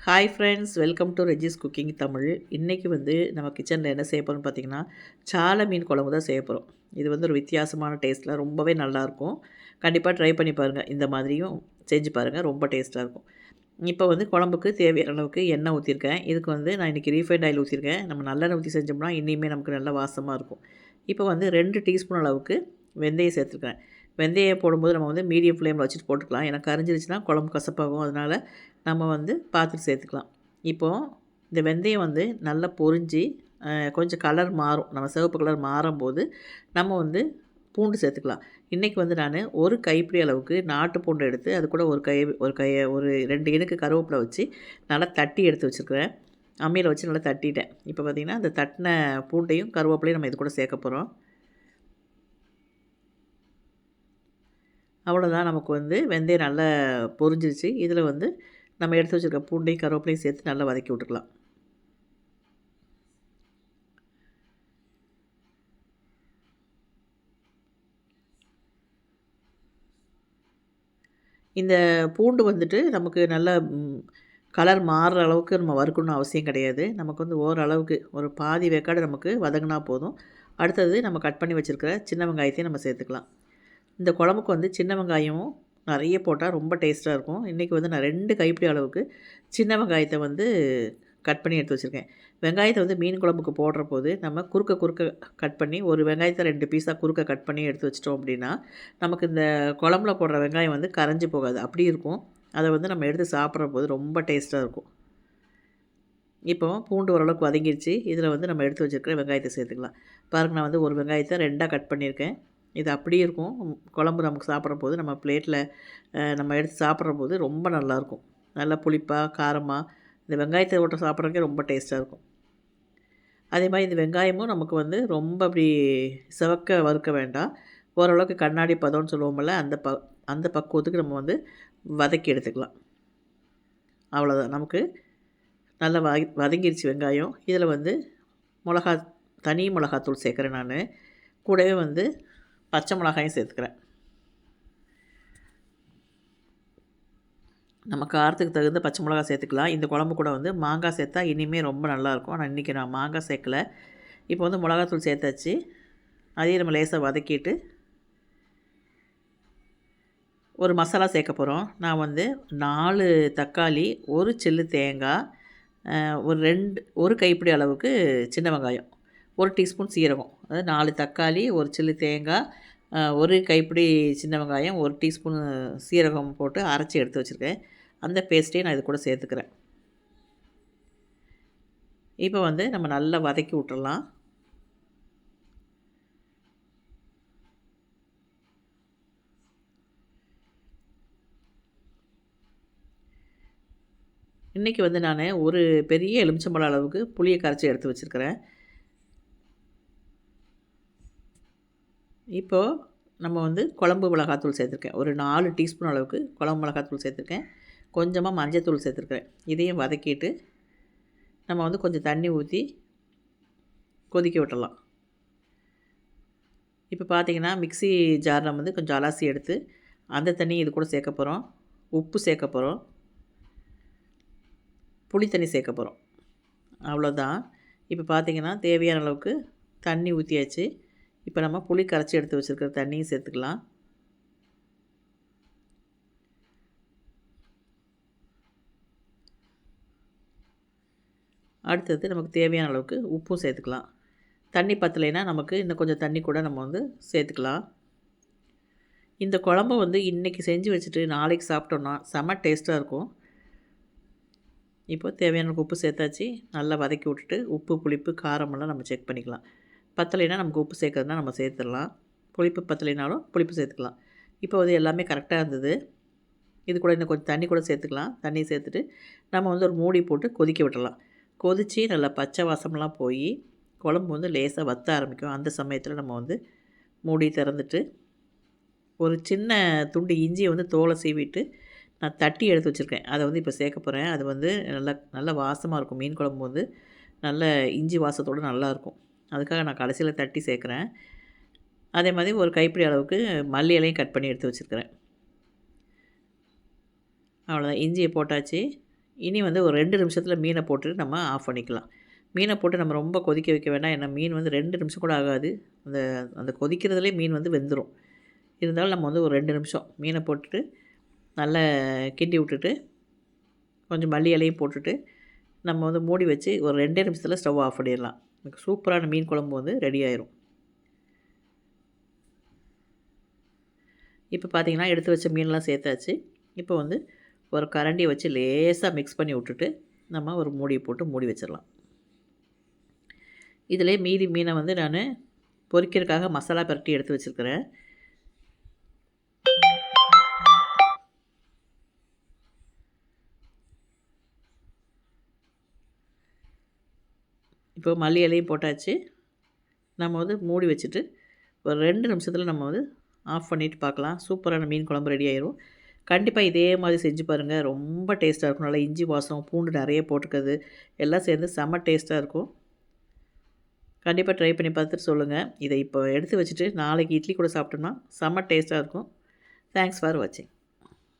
Hi friends welcome to Reji's cooking Tamil இன்றைக்கி வந்து நம்ம கிச்சனில் என்ன செய்ய போகிறோம்னு பார்த்தீங்கன்னா சாலை மீன் குழம்பு தான் செய்ய போகிறோம் இது வந்து ஒரு வித்தியாசமான டேஸ்ட்டில் ரொம்பவே நல்லாயிருக்கும் கண்டிப்பாக ட்ரை பண்ணி பாருங்கள் இந்த மாதிரியும் செஞ்சு பாருங்கள் ரொம்ப டேஸ்ட்டாக இருக்கும். இப்போ வந்து குழம்புக்கு தேவையான அளவுக்கு எண்ணெய் ஊற்றிருக்கேன் இதுக்கு வந்து நான் இன்றைக்கி ரீஃபைண்ட் ஆயில் ஊற்றிருக்கேன் நம்ம நல்லெண்ணெய் ஊற்றி செஞ்சோம்னா இனிமேல் நமக்கு நல்ல வாசமாக இருக்கும். இப்போ வந்து ரெண்டு டீஸ்பூன் அளவுக்கு வெந்தயம் சேர்த்துருக்கேன். வெந்தயம் போடும்போது நம்ம வந்து மீடியம் ஃப்ளேமில் வச்சுட்டு போட்டுக்கலாம். ஏன்னா கரைஞ்சிருச்சுன்னா குழம்பு கசப்பாகும். அதனால் நம்ம வந்து பார்த்துட்டு சேர்த்துக்கலாம். இப்போது இந்த வெந்தயம் வந்து நல்லா பொரிஞ்சு கொஞ்சம் கலர் மாறும். நம்ம சிவப்பு கலர் மாறும்போது நம்ம வந்து பூண்டு சேர்த்துக்கலாம். இன்றைக்கி வந்து நான் ஒரு கைப்பிடி அளவுக்கு நாட்டு பூண்டு எடுத்து அது கூட ஒரு கை ஒரு கையை ஒரு ரெண்டு இனுக்கு கருவேப்பிலை வச்சு நல்லா தட்டி எடுத்து வச்சுருக்கிறேன். அம்மியில் வச்சு நல்லா தட்டிட்டேன். இப்போ பார்த்திங்கன்னா அந்த தட்டின பூண்டையும் கருவேப்பிலையும் நம்ம இது கூட சேர்க்க போகிறோம் அவ்வளோதான் நமக்கு வந்து வெந்தயம் நல்லா பொரிஞ்சிருச்சு. இதில் வந்து நம்ம எடுத்து வச்சுருக்க பூண்டையும் கருவேப்பிலையும் சேர்த்து நல்லா வதக்கி விட்டுக்கலாம். இந்த பூண்டு வந்துட்டு நமக்கு நல்ல கலர் மாறுற அளவுக்கு நம்ம வறுக்கணும்னு அவசியம் கிடையாது. நமக்கு வந்து ஓரளவுக்கு ஒரு பாதி வேக்காடு நமக்கு வதங்கினா போதும். அடுத்தது நம்ம கட் பண்ணி வச்சுருக்கிற சின்ன வெங்காயத்தையும் நம்ம சேர்த்துக்கலாம். இந்த குழம்புக்கு வந்து சின்ன வெங்காயமும் நிறைய போட்டால் ரொம்ப டேஸ்ட்டாக இருக்கும். இன்றைக்கி வந்து நான் ரெண்டு கைப்பிடி அளவுக்கு சின்ன வெங்காயத்தை வந்து கட் பண்ணி எடுத்து வச்சுருக்கேன். வெங்காயத்தை வந்து மீன் குழம்புக்கு போடுற போது நம்ம குறுக்க குறுக்க கட் பண்ணி ஒரு வெங்காயத்தை ரெண்டு பீஸாக குறுக்க கட் பண்ணி எடுத்து வச்சிட்டோம் அப்படின்னா நமக்கு இந்த குழம்புல போடுற வெங்காயம் வந்து கரைஞ்சி போகாது. அப்படி இருக்கும். அதை வந்து நம்ம எடுத்து சாப்பிட்ற போது ரொம்ப டேஸ்ட்டாக இருக்கும். இப்போ பூண்டு ஓரளவுக்கு வதங்கிடுச்சு இதில் வந்து நம்ம எடுத்து வச்சுருக்கிற வெங்காயத்தை சேர்த்துக்கலாம். பாருங்கள் நான் வந்து ஒரு வெங்காயத்தை ரெண்டாக கட் பண்ணியிருக்கேன். இது அப்படியே இருக்கும். குழம்பு நமக்கு சாப்பிட்ற போது நம்ம பிளேட்டில் நம்ம எடுத்து சாப்பிட்ற போது ரொம்ப நல்லாயிருக்கும். நல்லா புளிப்பாக காரமாக இந்த வெங்காயத்தை ஓட்ட சாப்பிட்றதுக்கே ரொம்ப டேஸ்ட்டாக இருக்கும். அதே மாதிரி இந்த வெங்காயமும் நமக்கு வந்து ரொம்ப அப்படி சிவக்க வறுக்க வேண்டாம். ஓரளவுக்கு கண்ணாடி பதம்னு சொல்லுவோம்ல அந்த ப அந்த பக்குவத்துக்கு நம்ம வந்து வதக்கி எடுத்துக்கலாம். அவ்வளோதான் நமக்கு நல்லா வ வதங்கிருச்சு வெங்காயம். இதில் வந்து மிளகா தனி மிளகாத்தூள் சேர்க்குறேன் நான். கூடவே வந்து பச்சை மிளகாயும் சேர்த்துக்கிறேன். நம்ம காரத்துக்கு தகுந்த பச்சை மிளகா சேர்த்துக்கலாம். இந்த குழம்பு கூட வந்து மாங்காய் சேர்த்தா இனிமேல் ரொம்ப நல்லாயிருக்கும் ஆனால் இன்றைக்கி நான் மாங்காய் சேர்க்கலை. இப்போ வந்து மிளகாத்தூள் சேர்த்தாச்சு. அதையும் நம்ம லேசாக வதக்கிட்டு ஒரு மசாலா சேர்க்க போகிறோம் நான் வந்து நாலு தக்காளி ஒரு சில்லு தேங்காய் ஒரு ரெண்டு ஒரு கைப்பிடி அளவுக்கு சின்ன வெங்காயம். ஒரு டீஸ்பூன் சீரகம். அதாவது நாலு தக்காளி ஒரு சில்லு தேங்காய் ஒரு கைப்பிடி சின்ன வெங்காயம் ஒரு டீஸ்பூன் சீரகம் போட்டு அரைச்சி எடுத்து வச்சுருக்கேன். அந்த பேஸ்ட்டையும் நான் இது கூட சேர்த்துக்கிறேன். இப்போ வந்து நம்ம நல்லா வதக்கி விட்டுடலாம் இன்றைக்கி வந்து நான் ஒரு பெரிய எலுமிச்சம்பழம் அளவுக்கு புளியை கரைச்சி எடுத்து வச்சுருக்கிறேன். இப்போது நம்ம வந்து குழம்பு மிளகாத்தூள் சேர்த்துருக்கேன். ஒரு நாலு டீஸ்பூன் அளவுக்கு குழம்பு மிளகாத்தூள் சேர்த்துருக்கேன். கொஞ்சமாக மஞ்சத்தூள் சேர்த்துருக்கேன் இதையும் வதக்கிட்டு நம்ம வந்து கொஞ்சம் தண்ணி ஊற்றி கொதிக்க விட்டுடலாம் இப்போ பார்த்திங்கன்னா மிக்சி ஜாரில் வந்து கொஞ்சம் அலசி எடுத்து அந்த தண்ணி இது கூட சேர்க்க போகிறோம் உப்பு சேர்க்க போகிறோம் புளி தண்ணி சேர்க்க போகிறோம் அவ்வளோதான் இப்போ பார்த்திங்கன்னா தேவையான அளவுக்கு தண்ணி ஊற்றியாச்சு இப்போ நம்ம புளி கரைச்சி எடுத்து வச்சுருக்கிற தண்ணியும் சேர்த்துக்கலாம். அடுத்தது நமக்கு தேவையான அளவுக்கு உப்பும் சேர்த்துக்கலாம். தண்ணி பத்தலைன்னா நமக்கு இன்னும் கொஞ்சம் தண்ணி கூட நம்ம வந்து சேர்த்துக்கலாம். இந்த குழம்பு வந்து இன்றைக்கி செஞ்சு வச்சுட்டு நாளைக்கு சாப்பிட்டோன்னா செம டேஸ்ட்டாக இருக்கும். இப்போ தேவையான உப்பு சேர்த்தாச்சு. நல்லா வதக்கி விட்டுட்டு உப்பு புளிப்பு காரமெல்லாம் நம்ம செக் பண்ணிக்கலாம். பத்தலைனா நமக்கு உப்பு சேர்க்குறதுனா நம்ம சேர்த்துடலாம். புளிப்பு பத்தலைனாலும் புளிப்பு சேர்த்துக்கலாம். இப்போ வந்து எல்லாமே கரெக்டாக இருந்தது. இது கூட இன்னும் கொஞ்சம் தண்ணி கூட சேர்த்துக்கலாம். தண்ணி சேர்த்துட்டு நம்ம வந்து ஒரு மூடி போட்டு கொதிக்க விட்டுடலாம். கொதித்து நல்லா பச்சை வாசம்லாம் போய் குழம்பு வந்து லேசாக வத்த ஆரம்பிக்கும். அந்த சமயத்தில் நம்ம வந்து மூடி திறந்துட்டு ஒரு சின்ன துண்டு இஞ்சியை வந்து தோலை சீவிட்டு நான் தட்டி எடுத்து வச்சுருக்கேன். அதை வந்து இப்போ சேர்க்க போகிறேன் அது வந்து நல்லா நல்ல வாசமாக இருக்கும். மீன் குழம்பு வந்து நல்ல இஞ்சி வாசத்தோடு நல்லாயிருக்கும் அதுக்காக நான் கடைசியில் தட்டி சேர்க்குறேன். அதே மாதிரி ஒரு கைப்பிடி அளவுக்கு மல்லி இலையும் கட் பண்ணி எடுத்து வச்சுருக்கிறேன். அவ்வளோதான் இஞ்சியை போட்டாச்சு. இனி வந்து ஒரு ரெண்டு நிமிஷத்தில் மீனை போட்டுட்டு நம்ம ஆஃப் பண்ணிக்கலாம். மீனை போட்டு நம்ம ரொம்ப கொதிக்க வைக்க வேண்டாம். ஏன்னா மீன் வந்து ரெண்டு நிமிஷம் கூட ஆகாது. அந்த அந்த கொதிக்கிறதுலே மீன் வந்து வெந்துடும் இருந்தாலும் நம்ம வந்து ஒரு ரெண்டு நிமிஷம் மீனை போட்டுட்டு நல்லா கிண்டி விட்டுட்டு கொஞ்சம் மல்லி இலையும் போட்டுட்டு நம்ம வந்து மூடி வச்சு ஒரு ரெண்டே நிமிஷத்தில் ஸ்டவ் ஆஃப் பண்ணிடலாம். எனக்கு சூப்பரான மீன் குழம்பு வந்து ரெடி ஆயிரும். இப்போ பார்த்தீங்கன்னா எடுத்து வச்ச மீன்லாம் சேர்த்தாச்சு. இப்போ வந்து ஒரு கரண்டியை வச்சு லேசாக மிக்ஸ் பண்ணி விட்டுட்டு நம்ம ஒரு மூடியை போட்டு மூடி வச்சிடலாம் இதிலே மீதி மீனை வந்து நான் பொரிக்கிறதுக்காக மசாலா பரட்டி எடுத்து வச்சுருக்கிறேன். இப்போ மல்லி இலையும் போட்டாச்சு. நம்ம வந்து மூடி வச்சுட்டு ஒரு ரெண்டு நிமிஷத்தில் நம்ம வந்து ஆஃப் பண்ணிவிட்டு பார்க்கலாம். சூப்பரான மீன் குழம்பு ரெடி ஆயிரும். கண்டிப்பாக இதே மாதிரி செஞ்சு பாருங்கள் ரொம்ப டேஸ்ட்டாக இருக்கும். நல்லா இஞ்சி வாசம் பூண்டு நிறைய போட்டுக்கிறது எல்லாம் சேர்ந்து செம்ம டேஸ்ட்டாக இருக்கும். கண்டிப்பாக ட்ரை பண்ணி பார்த்துட்டு சொல்லுங்கள் இதை இப்போ எடுத்து வச்சுட்டு நாளைக்கு இட்லி கூட சாப்பிட்டோம்னா செம்ம டேஸ்ட்டாக இருக்கும். தேங்க்ஸ் ஃபார் வாட்சிங்